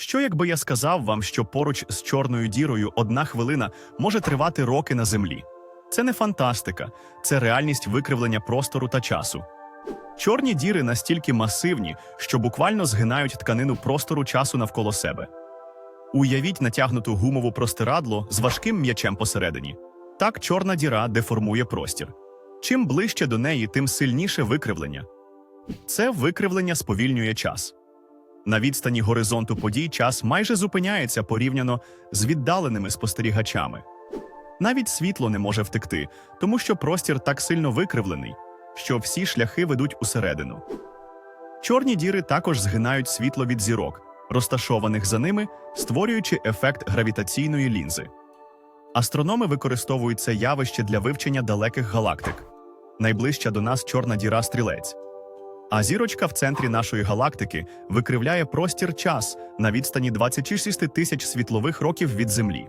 Що якби я сказав вам, що поруч з чорною дірою одна хвилина може тривати роки на землі? Це не фантастика, це реальність викривлення простору та часу. Чорні діри настільки масивні, що буквально згинають тканину простору часу навколо себе. Уявіть натягнуту гумову простирадло з важким м'ячем посередині. Так чорна діра деформує простір. Чим ближче до неї, тим сильніше викривлення. Це викривлення сповільнює час. На відстані горизонту подій час майже зупиняється порівняно з віддаленими спостерігачами. Навіть світло не може втекти, тому що простір так сильно викривлений, що всі шляхи ведуть усередину. Чорні діри також згинають світло від зірок, розташованих за ними, створюючи ефект гравітаційної лінзи. Астрономи використовують це явище для вивчення далеких галактик. Найближча до нас чорна діра стрілець. А зірочка в центрі нашої галактики викривляє простір час на відстані 26 тисяч світлових років від Землі.